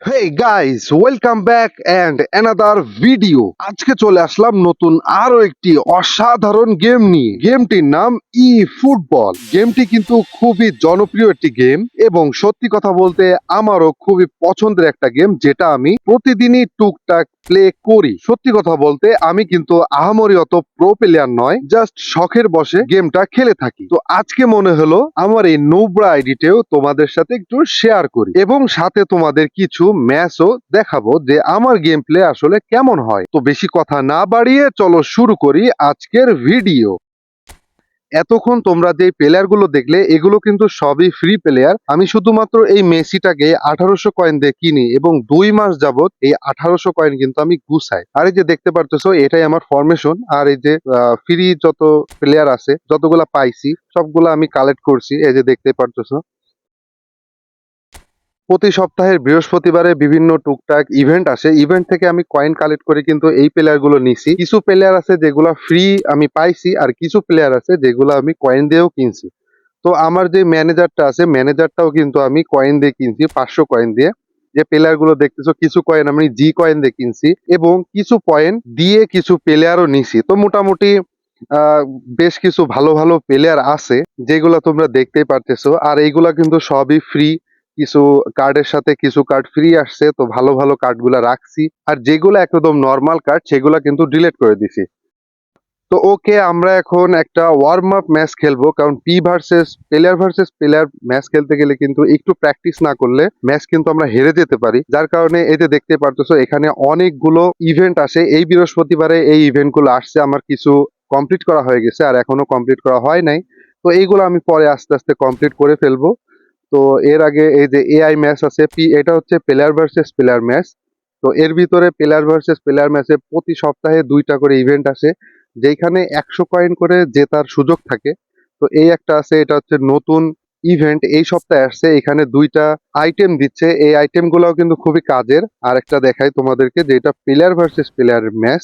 Hey guys welcome back and another video আজকে চলে আসলাম নতুন আরও একটি অসাধারণ গেম নিয়ে। গেমটির নাম ই ফুটবল গেমটি কিন্তু খুবই জনপ্রিয় একটি গেম এবং সত্যি কথা বলতে আমারও খুবই পছন্দের একটা গেম যেটা আমি প্রতিদিনই টুকটাক প্লে করি। সত্যি কথা বলতে আমি কিন্তু আহামরি অত প্রো প্লেয়ার নয় জাস্ট শখের বসে গেমটা খেলে থাকি। তো আজকে মনে হলো আমার এই নোবরা আইডিতেও তোমাদের সাথে একটু শেয়ার করি এবং সাথে তোমাদের কিছু ম্যাচও দেখাবো যে আমার গেম প্লে আসলে কেমন হয়। তো বেশি কথা না বাড়িয়ে চলো শুরু করি আজকের ভিডিও এতক্ষণ তোমরা যে প্লেয়ারগুলো দেখলে, এগুলো কিন্তু সবই ফ্রি প্লেয়ার আমি শুধুমাত্র এই মেসিটাকে আঠারোশো কয়েন দিয়ে কিনি এবং দুই মাস যাবত এই আঠারোশো কয়েন কিন্তু আমি গুছাই। আর এই যে দেখতে পারতেছো, এটাই আমার ফরমেশন আর এই যে ফ্রি যত প্লেয়ার আছে, যতগুলা পাইছি, সবগুলা আমি কালেক্ট করছি। এই যে দেখতে পারতেছো। প্রতি সপ্তাহের বৃহস্পতিবারে বিভিন্ন টুকটাক ইভেন্ট আসে। ইভেন্ট থেকে আমি কয়েন কালেক্ট করে কিন্তু এই প্লেয়ারগুলো নিছি। কিছু প্লেয়ার আছে যেগুলো ফ্রি আমি পাইছি আর কিছু প্লেয়ার আছে যেগুলো আমি কয়েন দিয়েও কিনছি। তো আমার যে ম্যানেজারটা আছে ম্যানেজারটাও কিন্তু আমি কয়েন দিয়ে কিনছি, পাঁচশো কয়েন দিয়ে। যে প্লেয়ারগুলো দেখতেছো, কিছু কয়েন আমি জি কয়েন দিয়ে কিনছি এবং কিছু কয়েন দিয়ে কিছু প্লেয়ারও নিছি। তো মোটামুটি বেশ কিছু ভালো ভালো প্লেয়ার আছে যেগুলো তোমরা দেখতেই পারতেছো। আর এইগুলা কিন্তু সবই ফ্রি কিছু কার্ডের সাথে কিছু কার্ড ফ্রি আসছে, তো ভালো ভালো কার্ডগুলা রাখছি। আর যেগুলো একদম নর্মাল কার্ড সেগুলা কিন্তু ডিলিট করে দিছি। তো ওকে আমরা এখন একটা ওয়ার্ম আপ ম্যাচ খেলব, কারণ P versus player versus player match খেলতে গেলে কিন্তু একটু প্র্যাকটিস না করলে ম্যাচ কিন্তু আমরা হেরে যেতে পারি। যার কারণে এতে দেখতে পারতেছো, এখানে অনেকগুলো ইভেন্ট আসে। এই বৃহস্পতিবারে এই ইভেন্টগুলো আসছে, আমার কিছু কমপ্লিট করা হয়ে গেছে, আর এখনও কমপ্লিট করা হয় নাই। তো এইগুলো আমি পরে আস্তে আস্তে কমপ্লিট করে ফেলব। তো এর আগে এই যে এআই ম্যাচ আছে পি এটা হচ্ছে প্লেয়ার ভার্সেস প্লেয়ার ম্যাচ তো এর ভিতরে প্লেয়ার ভার্সেস প্লেয়ার ম্যাচে প্রতি সপ্তাহে দুইটা করে ইভেন্ট আসে যেখানে একশো কয়েন করে জেতার সুযোগ থাকে। তো এই একটা আছে, এটা হচ্ছে নতুন ইভেন্ট এই সপ্তাহে আসছে, এখানে দুইটা আইটেম দিচ্ছে। এই আইটেম গুলাও কিন্তু খুবই কাজের। আর একটা দেখাই তোমাদেরকে, যে এটা প্লেয়ার ভার্সেস প্লেয়ার ম্যাচ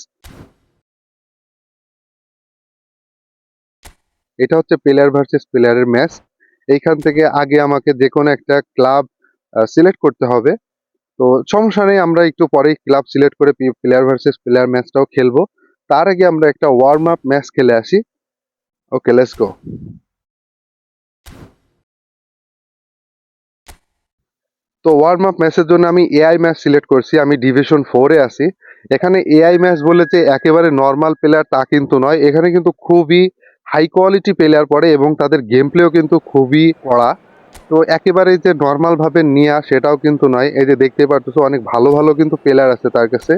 এটা হচ্ছে প্লেয়ার ভার্সেস প্লেয়ারের ম্যাচ এইখান থেকে আগে আমাকে যে কোনো একটা ক্লাব সিলেক্ট করতে হবে। তো সমস্যা নেই, আমরা একটু পরেই ক্লাব সিলেক্ট করে প্লেয়ার ভার্সেস প্লেয়ার ম্যাচটাও খেলব। তার আগে আমরা একটা ওয়ার্ম আপ ম্যাচ খেলে আসি। ওকে লেটস গো তো ওয়ার্ম আপ ম্যাচের জন্য আমি এআই ম্যাচ সিলেক্ট করছি, আমি ডিভিশন ফোরে আছি। এখানে এআই ম্যাচ বলে যে একেবারে নর্মাল প্লেয়ার তা কিন্তু নয়। এখানে কিন্তু খুবই হাই কোয়ালিটি প্লেয়ার পড়ে এবং তাদের গেম প্লেও কিন্তু খুবই কড়া। তো একেবারে যে নর্মালভাবে নেওয়া সেটাও কিন্তু নয়। এই যে দেখতে পারতেছো, অনেক ভালো ভালো কিন্তু প্লেয়ার আছে তার কাছে।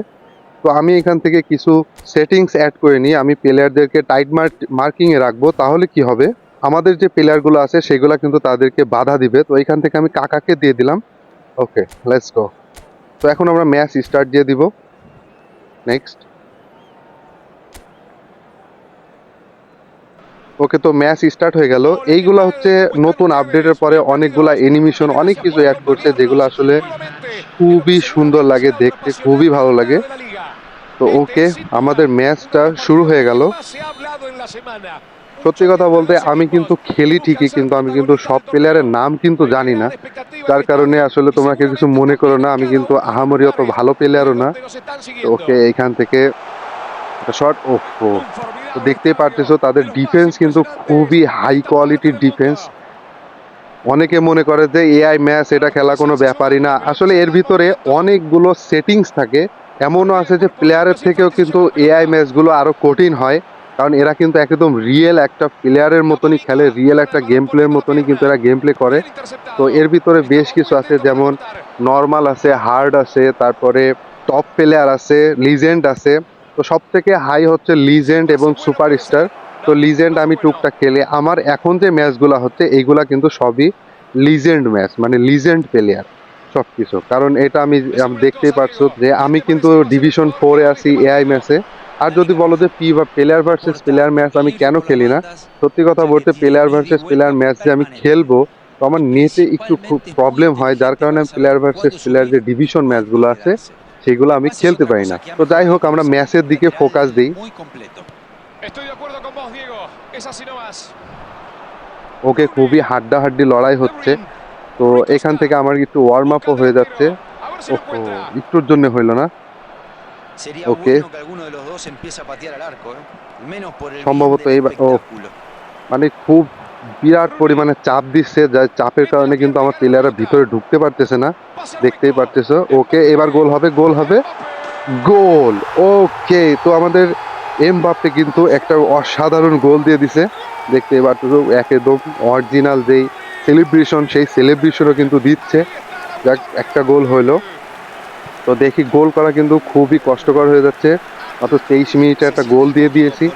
তো আমি এখান থেকে কিছু সেটিংস অ্যাড করে নিই। আমি প্লেয়ারদেরকে টাইট মার্কিং এ রাখব, তাহলে কি হবে? আমাদের যে প্লেয়ারগুলো আছে, সেগুলো কিন্তু তাদেরকে বাধা দিবে। তো এখান থেকে আমি কাকাকে দিয়ে দিলাম। ওকে লেটস গো তো এখন আমরা ম্যাচ স্টার্ট দিয়ে দিব। নেক্সট ওকে তো ম্যাচ স্টার্ট হয়ে গেল। এইগুলা হচ্ছে নতুন আপডেটের পরে অনেকগুলা অ্যানিমেশন অনেক কিছু অ্যাড করছে যেগুলো আসলে খুবই সুন্দর লাগে দেখতে, খুবই ভালো লাগে। তো ওকে, আমাদের ম্যাচটা শুরু হয়ে গেল। সত্যি কথা বলতে আমি কিন্তু খেলি ঠিকই, কিন্তু আমি কিন্তু সব প্লেয়ারের নাম কিন্তু জানি না। যার কারণে আসলে তোমাকে কিছু মনে করো না, আমি কিন্তু আহামরি অত ভালো প্লেয়ারও না। ওকে, এখান থেকে শর্ট ওফো তো দেখতেই পারতেছো, তাদের ডিফেন্স কিন্তু খুবই হাই কোয়ালিটির ডিফেন্স অনেকে মনে করে যে এআই ম্যাচ এটা খেলা কোনো ব্যাপারই না। আসলে এর ভিতরে অনেকগুলো সেটিংস থাকে। এমনও আছে যে প্লেয়ারের থেকেও কিন্তু এআই ম্যাচগুলো আরও কঠিন হয়। কারণ এরা কিন্তু একদম রিয়েল একটা প্লেয়ারের মতনই খেলে রিয়েল একটা গেম প্লের মতনই কিন্তু এরা গেম প্লে করে। তো এর ভিতরে বেশ কিছু আছে, যেমন নর্মাল আছে হার্ড আছে, তারপরে টপ প্লেয়ার আছে লিজেন্ড আছে। তো সব থেকে হাই হচ্ছে লিজেন্ড এবং সুপারস্টার তো লিজেন্ড আমি টুকটাক খেলে। আমার এখন যে ম্যাচগুলো হচ্ছে, এইগুলা কিন্তু সবই লিজেন্ড ম্যাচ মানে লিজেন্ড প্লেয়ার সব কিছু কারণ এটা আমি দেখতেই পারছ যে আমি কিন্তু ডিভিশন ফোরে আছি এআই ম্যাচে আর যদি বলো যে পি বা প্লেয়ার ভার্সেস প্লেয়ার ম্যাচ আমি কেন খেলি না, সত্যি কথা বলতে প্লেয়ার ভার্সেস প্লেয়ার ম্যাচ যে আমি খেলব, তো আমার নেটে একটু খুব প্রবলেম হয়। যার কারণে আমি প্লেয়ার ভার্সেস প্লেয়ার যে ডিভিশন ম্যাচগুলো আছে সেগুলো আমি খেলতে পারি না। তো যাই হোক আমরা ম্যাচের দিকে ফোকাস দিই। ওকে খুবই হাড্ডা হাড্ডি লড়াই হচ্ছে। তো এখান থেকে আমার একটু ওয়ার্ম আপও হয়ে যাচ্ছে। একটুর জন্য হইল না। ওকে। সম্ভবত এইবার ও মানে খুব বিরাট পরিমাণে চাপ দিচ্ছে, যা চাপের কারণে কিন্তু আমার প্লেয়াররা ভিতরে ঢুকতে পারতেছে না। দেখতেই. পারতেছো। ওকে, এবার গোল হবে গোল হবে। গোল! ওকে, তো আমাদের এমবাপ্পে কিন্তু একটা অসাধারণ গোল দিয়ে দিছে। দেখতে পারতেছো, একদম অরিজিনাল যেই সেলিব্রেশন সেই সেলিব্রেশনও কিন্তু দিচ্ছে। যাক, একটা গোল হইল। তো দেখি, গোল করা কিন্তু খুবই কষ্টকর হয়ে যাচ্ছে। মাত্র তেইশ মিনিটে একটা গোল দিয়ে দিয়েছি।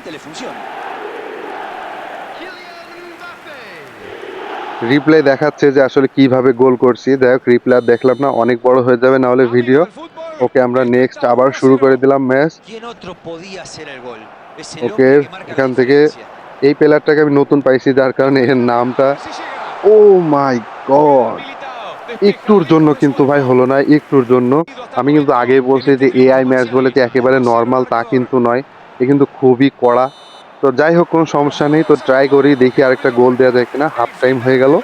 Evidentemente le funciona. রিপ্লে দেখাচ্ছে যে আসলে কীভাবে গোল করছি। দেখ রিপ্লে আর দেখলাম না অনেক বড় হয়ে যাবে না হলে ভিডিও ওকে আমরা নেক্সট আবার শুরু করে দিলাম ম্যাচ la এখান থেকে এই প্লেয়ারটাকে আমি নতুন পাইছি যার কারণে এর নামটা ও মাই গড! একটুর জন্য কিন্তু ভাই হলো না একটুর জন্য। আমি কিন্তু আগেই বলছি যে এআই ম্যাচ বলে যে একেবারে নর্মাল তা কিন্তু নয়। এ কিন্তু খুবই কড়া। তো যাই হোক কোনো সমস্যা নেই। তো ট্রাই করি দেখি আরেকটা গোল দেওয়া যায় কিনা। হাফ টাইম হয়ে গেল।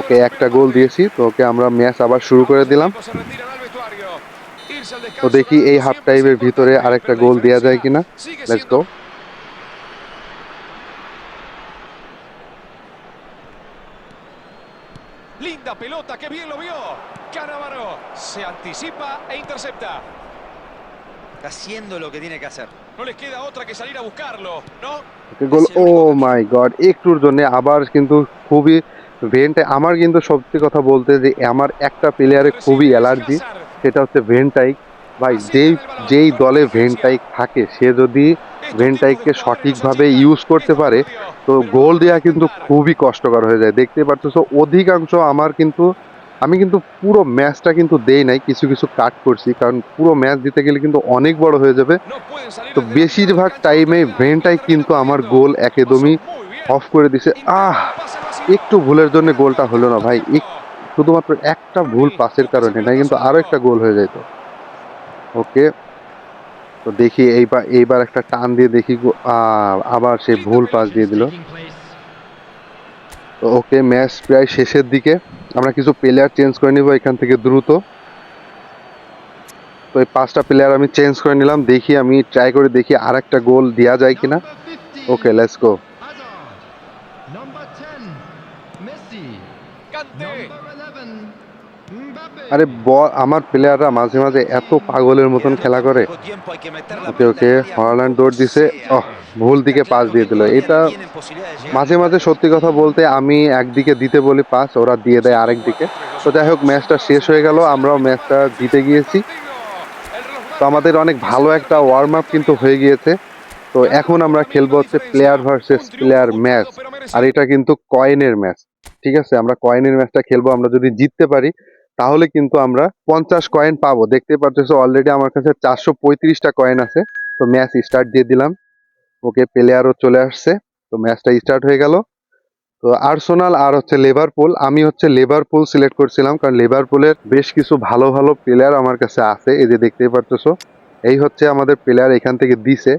ওকে একটা গোল দিয়েছি। তো ওকে আমরা ম্যাচ আবার শুরু করে দিলাম। তো দেখি এই হাফ টাইমের ভিতরে আরেকটা গোল দেওয়া যায় কিনা। তো Linda pelota, qué bien lo vio. Canavaro se anticipa e intercepta. Está haciendo lo que tiene que hacer. No les queda otra que salir a buscarlo, ¿no? Goal oh my god একটুর জন্য আবার কিন্তু খুবই vent আমার কিন্তু সত্যি কথা বলতে যে আমার একটা প্লেয়ারে খুবই অ্যালার্জি সেটা হচ্ছে ভেন্টাইক। ভাই যেই যেই দলে ভেন্টাইক থাকে সে যদি ভেন্টাইককে সঠিকভাবে ইউজ করতে পারে তো গোল দেওয়া কিন্তু খুবই কষ্টকর হয়ে যায়। দেখতে পারতেছো অধিকাংশ আমার কিন্তু আমি কিন্তু পুরো ম্যাচটা কিন্তু দেই নাই কিছু কিছু কাট করছি কারণ পুরো ম্যাচ দিতে গেলে কিন্তু অনেক বড় হয়ে যাবে। তো বেশিরভাগ টাইমে ভেন্টাই কিন্তু আমার গোল একদমই অফ করে দিছে। আহ একটু ভুলের জন্য গোলটা হলো না ভাই। শুধুমাত্র একটা ভুল পাসের কারণে না কিন্তু আরও একটা গোল হয়ে যেত ওকে তো দেখি এইবার এইবার একটা টান দিয়ে দেখি গো- আহ, আবার সে ভুল পাস দিয়ে দিল। ওকে, ম্যাচ প্রায় শেষের দিকে। আমরা কিছু প্লেয়ার চেঞ্জ করে নিব এখান থেকে দ্রুত। তো এই পাঁচটা প্লেয়ার আমি চেঞ্জ করে নিলাম, দেখি, আমি ট্রাই করে দেখি আর একটা গোল দেওয়া যায় কিনা। ওকে লেটস গো আরে বল, আমার প্লেয়াররা মাঝে মাঝে এত পাগলের মতন খেলা করে। ওকে ওকে হল্যান্ড দৌড় দিছে. ওহ, ভুল দিকে পাস দিয়ে দিল। এটা. মাঝে মাঝে সত্যি কথা বলতে আমি একদিকে দিতে বলি পাস, ওরা দিয়ে দেয় আরেক দিকে। তো যাই হোক, ম্যাচটা শেষ হয়ে গেল, আমরাও ম্যাচটা জিতে গিয়েছি। তো আমাদের অনেক ভালো একটা ওয়ার্ম আপ কিন্তু হয়ে গিয়েছে। তো এখন আমরা খেলব হচ্ছে প্লেয়ার ভার্সেস প্লেয়ার ম্যাচ আর এটা কিন্তু কয়েনের ম্যাচ ঠিক আছে? আমরা কয়েনের ম্যাচটা খেলব, আমরা যদি জিততে পারি তাহলে কিন্তু আমরা পঞ্চাশ কয়েন পাবো। দেখতে পাচ্ছ অলরেডি আমার কাছে চারশো পঁয়ত্রিশটা কয়েন আছে। তো ম্যাচ স্টার্ট দিয়ে দিলাম। ওকে প্লেয়ারও চলে আসছে। তো ম্যাচটা স্টার্ট হয়ে গেল। তো আর্সেনাল আর হচ্ছে লিভারপুল আমি হচ্ছে লিভারপুল সিলেক্ট করছিলাম কারণ লিভারপুলের বেশ কিছু ভালো ভালো প্লেয়ার আমার কাছে আছে। এই যে দেখতেই পারতেছো, এই হচ্ছে আমাদের প্লেয়ার এখান থেকে দিছে।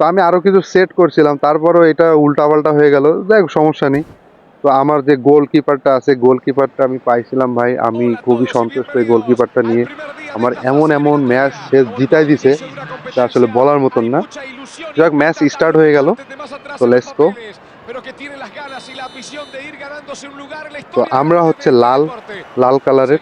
তো আমি আরও কিছু সেট করছিলাম। তারপরও এটা উল্টাপাল্টা হয়ে গেল। যাই সমস্যা নেই। তো আমার যে গোলকিপারটা আছে, গোলকিপারটা আমি পাইছিলাম ভাই, আমি খুবই সন্তুষ্ট এই গোলকিপারটা নিয়ে। আমার এমন এমন ম্যাচ সে জিতাই দিছে, যা আসলে বলার মতন না। যাক, ম্যাচ স্টার্ট হয়ে গেল। তো লেটস গো তো আমরা হচ্ছে লাল লাল কালারের।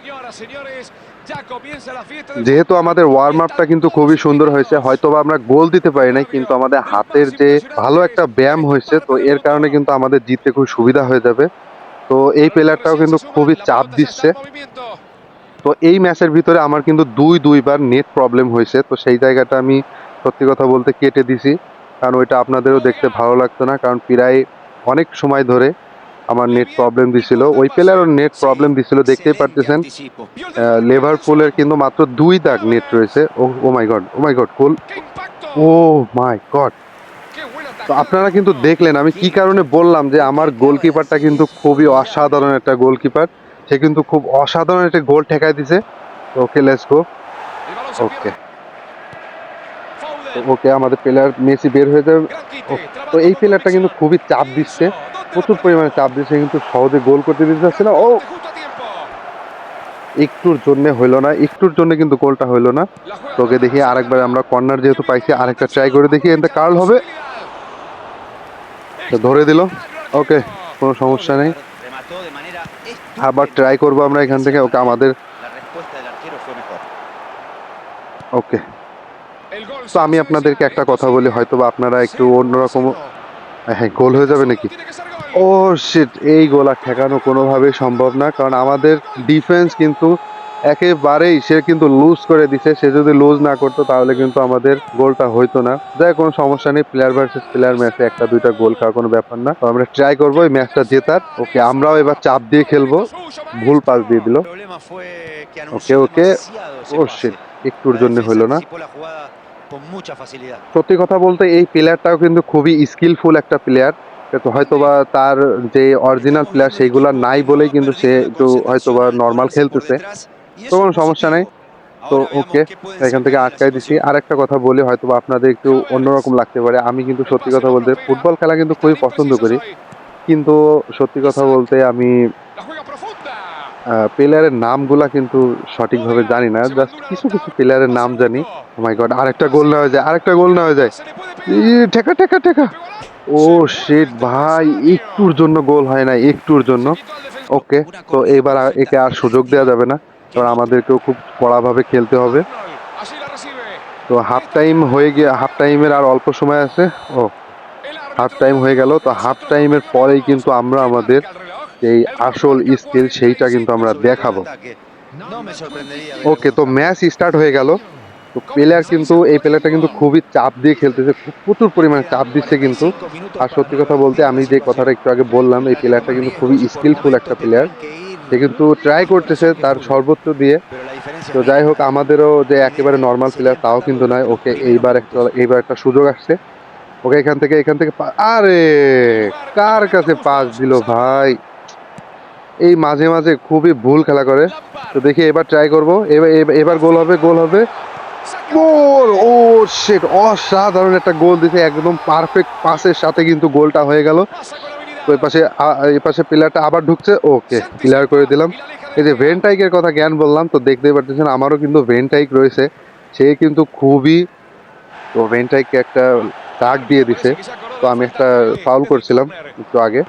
যেহেতু আমাদের ওয়ার্ম আপটা কিন্তু খুবই সুন্দর হয়েছে, হয়তোবা আমরা গোল দিতে পারি নাই, কিন্তু আমাদের হাতের যে ভালো একটা ব্যায়াম হয়েছে, তো এর কারণে কিন্তু আমাদের জিততে খুব সুবিধা হয়ে যাবে। তো এই প্লেয়ারটাও কিন্তু খুবই চাপ দিচ্ছে। তো এই ম্যাচের ভিতরে আমার কিন্তু দুই, দুইবার নেট প্রবলেম হয়েছে, তো সেই জায়গাটা আমি সত্যি কথা বলতে কেটে দিছি, কারণ ওইটা আপনাদেরও দেখতে ভালো লাগতো না, কারণ প্রায় অনেক সময় ধরে আমার নেট প্রবলেম দিছিল। ওই প্লেয়ারও নেট প্রবলেম দিছিল, দেখতেই পারতেছেন. লিভারপুলের কিন্তু মাত্র দুই দাগ নেট রয়েছে। Oh O my god oh my god goal. Oh my god তো আপনারা কিন্তু দেখলেন, আমি কি কারণে বললাম যে আমার গোলকিপারটা কিন্তু খুবই অসাধারণ একটা গোলকিপার। সে কিন্তু খুব অসাধারণ একটা গোল ঠেকাই দিছে। ওকে লেটস গো ওকে ওকে আমাদের প্লেয়ার মেসি বের হয়ে যাবে। তো এই প্লেয়ারটা কিন্তু খুবই চাপ দিচ্ছে। প্রচুর পরিমাণে চাপ দিচ্ছে কিন্তু সহজে গোল করতে দিতে না। ও! একটুর জন্য হইল না, একটুর জন্য কিন্তু গোলটা হইল না। তোকে দেখি আরেকবার আমরা কর্নার যেহেতু পাইছি, আরেকটা ট্রাই করে দেখি, এতে কার্ল হবে। ধরে দিল। ওকে, কোনো সমস্যা নেই। আবার ট্রাই করব আমরা এখান থেকে, ওকে আমাদের. ওকে। তো আমি আপনাদেরকে একটা কথা বলি হয়তো বা আপনারা একটু অন্যরকম হ্যাঁ গোল হয়ে যাবে নাকি? ও শিট এই গোল ঠেকানো কোনোভাবেই সম্ভব না। কারণ আমাদের ডিফেন্স কিন্তু একেবারেই সে কিন্তু লুজ করে দিছে। সে যদি লুজ না করতো তাহলে কিন্তু আমাদের গোলটা হইতো না। যাই কোনো সমস্যা নেই। প্লেয়ার ভার্সেস প্লেয়ার ম্যাচে একটা দুইটা গোল খাওয়া কোনো ব্যাপার না। তো আমরা ট্রাই করব এই ম্যাচটা জেতার। ওকে আমরাও এবার চাপ দিয়ে খেলব। ভুল পাস দিয়ে দিল। ওকে demasiado ese Oh shit, একটুর জন্য হইল না. সত্যি কথা বলতে এই প্লেয়ারটাও কিন্তু খুবই স্কিলফুল একটা প্লেয়ার তো হয়তোবা তার যে অরিজিনাল প্লেয়ার সেইগুলো নাই বলেই কিন্তু সে একটু হয়তোবা নর্মাল খেলতেছে। তো কোনো সমস্যা নেই। তো ওকে, এখান থেকে আটকাই দিছি। আর একটা কথা বলি হয়তো আপনাদের একটু অন্যরকম লাগতে পারে। আমি কিন্তু সত্যি কথা বলতে ফুটবল খেলা কিন্তু খুবই পছন্দ করি। কিন্তু সত্যি কথা বলতে আমি প্লেয়ারের নামগুলা কিন্তু সঠিকভাবে জানি না। জাস্ট কিছু কিছু প্লেয়ারের নাম জানি। মাই গড আরেকটা গোল না হয়ে যায়, আরেকটা গোল না হয়ে যায়। ঠেকা ঠেকা ঠেকা। ও শিট ভাই, একটুর জন্য গোল হয় না একটুর জন্য। ওকে তো এবার একে আর সুযোগ দেওয়া যাবে না। কারণ আমাদেরকেও খুব কড়াভাবে খেলতে হবে। তো হাফ টাইম হয়ে গিয়ে হাফ টাইমের আর অল্প সময় আছে। ও হাফ টাইম হয়ে গেল। তো হাফ টাইমের পরেই কিন্তু আমরা আমাদের এই আসল স্কিল সেইটা কিন্তু আমরা দেখাবো। ওকে তো ম্যাচ স্টার্ট হয়ে গেল। তো প্লেয়ার কিন্তু এই প্লেয়ারটা কিন্তু খুবই চাপ দিয়ে খেলতেছে প্রচুর পরিমাণে চাপ দিচ্ছে কিন্তু। আর সত্যি কথা বলতে, আমি যে কথাটা একটু আগে বললাম, এই প্লেয়ারটা কিন্তু খুবই স্কিলফুল একটা প্লেয়ার সে কিন্তু ট্রাই করতেছে তার সর্বোচ্চ দিয়ে। তো যাই হোক, আমাদেরও যে একেবারে নর্মাল প্লেয়ার তাও কিন্তু নয়। ওকে এইবার একটা এইবার একটা সুযোগ আসছে। ওকে এখান থেকে এখান থেকে আরে, কার কাছে পাস দিল ভাই? এই মাঝে মাঝে খুবই ভুল খেলা করে। তো দেখি এবার ট্রাই করব। এবার- এবার গোল হবে গোল হবে। গোল! ও শিট অসাধারণ একটা গোল দিছে, একদম পারফেক্ট পাসের সাথে কিন্তু গোলটা হয়ে গেল। এই পাশে এই পাশে প্লেয়ারটা আবার ঢুকছে ওকে ক্লিয়ার করে দিলাম। এই যে ভেন্টাইকের কথা জ্ঞান বললাম, তো দেখতেই পারতেছেন আমারও কিন্তু ভেন্টাইক রয়েছে। সে কিন্তু খুবই, তো ভেন্টাইককে একটা দাগ দিয়ে দিছে। তো আমি একটা ফাউল করছিলাম একটু আগে।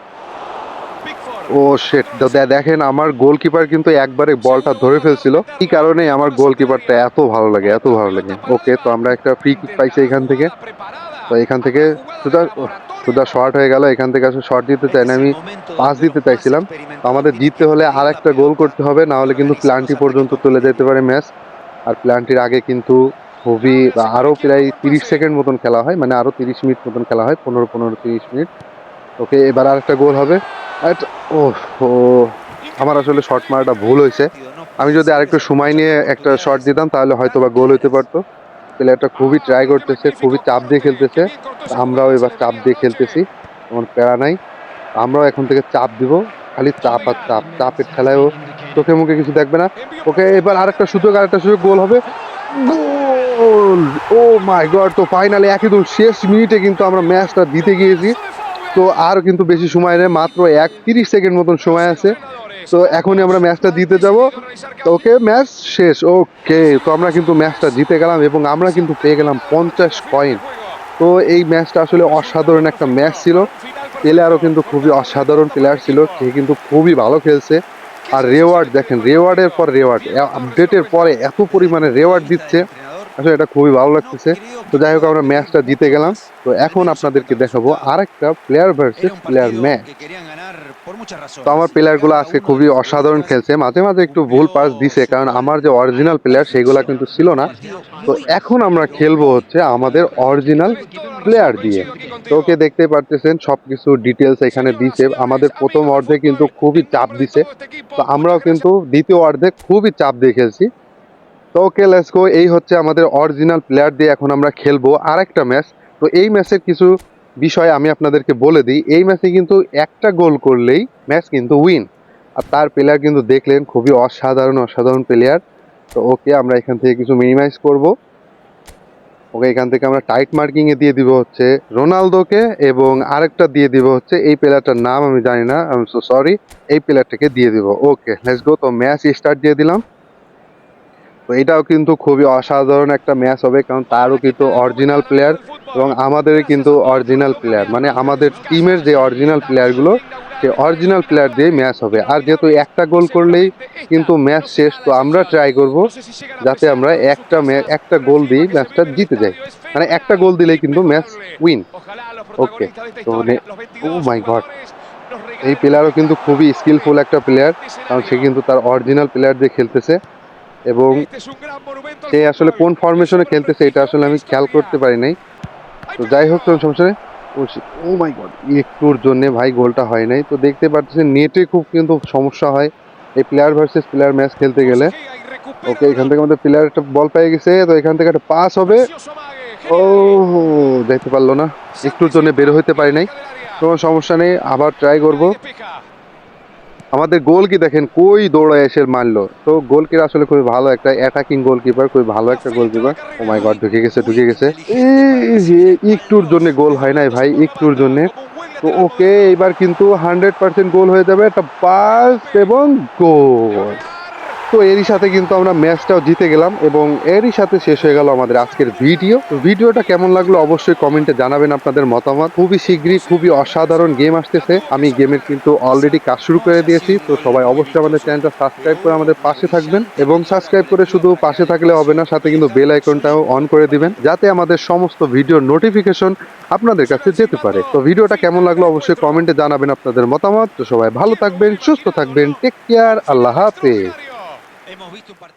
ও শেট দেখেন আমার গোলকিপার কিন্তু একবারে বলটা ধরে ফেলছিল। এই কারণে আমার গোলকিপারটা এত ভালো লাগে, এত ভালো লাগে? ওকে তো আমরা একটা ফ্রি কিক পাইছি এখান থেকে। তো এখান থেকে সুদা শর্ট হয়ে গেল। এখান থেকে আসলে শর্ট দিতে চাই না আমি পাস দিতে চাইছিলাম। আমাদের জিততে হলে আর একটা গোল করতে হবে, না হলে কিন্তু প্ল্যানটি পর্যন্ত চলে যেতে পারে ম্যাচ। আর প্ল্যানটির আগে কিন্তু খুবই আরও প্রায় তিরিশ সেকেন্ড মতন খেলা হয় মানে আরও তিরিশ মিনিট মতন খেলা হয়, পনেরো পনেরো, তিরিশ মিনিট। ওকে এবার আর একটা গোল হবে। ও ও, আমার আসলে শর্ট মারাটা ভুল হয়েছে। আমি যদি আরেকটু সময় নিয়ে একটা শট দিতাম, তাহলে হয়তো বা গোল হতে পারতো। প্লেয়ারটা খুবই ট্রাই করতেছে, খুবই চাপ দিয়ে খেলতেছে। আমরাও এবার চাপ দিয়ে খেলতেছি, আমার প্যারা নাই। আমরাও এখন থেকে চাপ দিব, খালি চাপ আর চাপ, চাপের খেলায়ও চোখে মুখে কিছু দেখবে না। ওকে, এবার আরেকটা সুযোগ আরেকটা সুযোগ গোল হবে। গোল ও মাই গড তো ফাইনালি একদম শেষ মিনিটে কিন্তু আমরা ম্যাচটা দিতে গিয়েছি। তো আর কিন্তু বেশি সময় নেই, মাত্র এক তিরিশ সেকেন্ড মতন সময় আছে। তো এখনই আমরা ম্যাচটা দিতে যাব। তো ওকে, ম্যাচ শেষ। ওকে, তো আমরা কিন্তু ম্যাচটা জিতে গেলাম এবং আমরা কিন্তু পেয়ে গেলাম পঞ্চাশ কয়েন তো এই ম্যাচটা আসলে অসাধারণ একটা ম্যাচ ছিল। প্লেয়ারও কিন্তু খুবই অসাধারণ প্লেয়ার ছিল। সে কিন্তু খুবই ভালো খেলছে। আর রেওয়ার্ড, দেখেন, রেওয়ার্ডের পর রেওয়ার্ড আপডেটের পরে এত পরিমাণে রেওয়ার্ড দিচ্ছে। আসলে এটা খুবই ভালো লাগতেছে। তো যাই হোক, আমরা ম্যাচটা জিতে গেলাম। তো এখন আপনাদেরকে দেখাবো আরেকটা প্লেয়ার ভার্সেস প্লেয়ার ম্যাচ তো আমার প্লেয়ারগুলো আজকে খুবই অসাধারণ খেলছে। মাঝে মাঝে একটু ভুল পাস দিছে, কারণ আমার যে অরিজিনাল প্লেয়ার সেগুলো কিন্তু ছিল না। তো এখন আমরা খেলব হচ্ছে আমাদের অরিজিনাল প্লেয়ার দিয়ে। তো ওকে দেখতেই পারতেছেন সব কিছু ডিটেলস এখানে দিছে। আমাদের প্রথম অর্ধে কিন্তু খুবই চাপ দিছে। তো আমরাও কিন্তু দ্বিতীয় অর্ধে খুবই চাপ দিয়ে খেলছি। তো ওকে লেটস গো এই হচ্ছে আমাদের অরিজিনাল প্লেয়ার দিয়ে এখন আমরা খেলব আর একটা ম্যাচ তো এই ম্যাচের কিছু বিষয় আমি আপনাদেরকে বলে দিই। এই ম্যাচে কিন্তু একটা গোল করলেই ম্যাচ কিন্তু উইন আর তার প্লেয়ার কিন্তু দেখলেন, খুবই অসাধারণ অসাধারণ প্লেয়ার তো ওকে আমরা এখান থেকে কিছু মিনিমাইজ করব। ওকে এখান থেকে আমরা টাইট মার্কিংয়ে দিয়ে দিব হচ্ছে রোনালদোকে এবং আরেকটা দিয়ে দিব হচ্ছে এই প্লেয়ারটার নাম আমি জানি না আই সো সরি এই প্লেয়ারটাকে দিয়ে দিব। ওকে লেটস গো তো ম্যাচ স্টার্ট দিয়ে দিলাম। তো এটাও কিন্তু খুবই অসাধারণ একটা ম্যাচ হবে, কারণ তারও কিন্তু অরিজিনাল প্লেয়ার এবং আমাদের কিন্তু অরিজিনাল প্লেয়ার মানে আমাদের টিমের যে অরিজিনাল প্লেয়ারগুলো সে অরিজিনাল প্লেয়ার দিয়ে ম্যাচ হবে। আর যেহেতু একটা গোল করলেই কিন্তু ম্যাচ শেষ, তো আমরা ট্রাই করব যাতে আমরা একটা একটা গোল দিয়ে ম্যাচটা জিতে যাই। মানে একটা গোল দিলেই কিন্তু ম্যাচ উইন ওকে তো মানে ও মাই গড এই প্লেয়ারও কিন্তু খুবই স্কিলফুল একটা প্লেয়ার কারণ সে কিন্তু তার অরিজিনাল প্লেয়ার দিয়ে খেলতেছে। এবং সে আসলে কোন ফরমেশনে খেলতেছে এটা আসলে আমি খেয়াল করতে পারি নাই। তো যাই হোক কোনো সমস্যা নেই ও মাই গড একটুর জন্য ভাই গোলটা হয় নাই। তো দেখতে পাচ্ছেন নেটে খুব কিন্তু সমস্যা হয় এই প্লেয়ার ভার্সেস প্লেয়ার ম্যাচ খেলতে গেলে। ওকে এখান থেকে আমাদের প্লেয়ার একটা বল পেয়ে গেছে তো এখান থেকে একটা পাস হবে। ও যাইতে পারল না একটুর জন্য বের হইতে পারি নাই। কোনো সমস্যা নেই আবার ট্রাই করব। আমাদের গোল কি দেখেন কই দৌড়ায় এসে মারলো। তো গোলকির আসলে খুবই ভালো একটা অ্যাটাকিং গোলকিপার খুবই ভালো একটা গোলকিপার ও মাই গড ঢুকে গেছে ঢুকে গেছে। একটুর জন্য গোল হয় নাই ভাই, একটুর জন্য। তো ওকে এবার কিন্তু হান্ড্রেড পার্সেন্ট গোল হয়ে যাবে, একটা পাস এবং গোল তো এরই সাথে কিন্তু আমরা ম্যাচটাও জিতে গেলাম এবং এরই সাথে শেষ হয়ে গেল আমাদের আজকের ভিডিও। ভিডিওটা কেমন লাগল অবশ্যই কমেন্টে জানাবেন আপনাদের মতামত। খুবই শীঘ্রই খুবই অসাধারণ গেম আসতেছে। আমি গেমের কিন্তু অলরেডি কাজ শুরু করে দিয়েছি, তো সবাই অবশ্যই আমাদের চ্যানেলটা সাবস্ক্রাইব করে আমাদের পাশে থাকবেন এবং সাবস্ক্রাইব করে শুধু পাশে থাকলে হবে না, সাথে কিন্তু বেল আইকনটাও অন করে দিবেন, যাতে আমাদের সমস্ত ভিডিওর নোটিফিকেশন আপনাদের কাছে যেতে পারে। তো ভিডিওটা কেমন লাগল অবশ্যই কমেন্টে জানাবেন আপনাদের মতামত। তো সবাই ভালো থাকবেন, সুস্থ থাকবেন টেক কেয়ার আল্লাহ হাফেজ। Hemos visto un partido.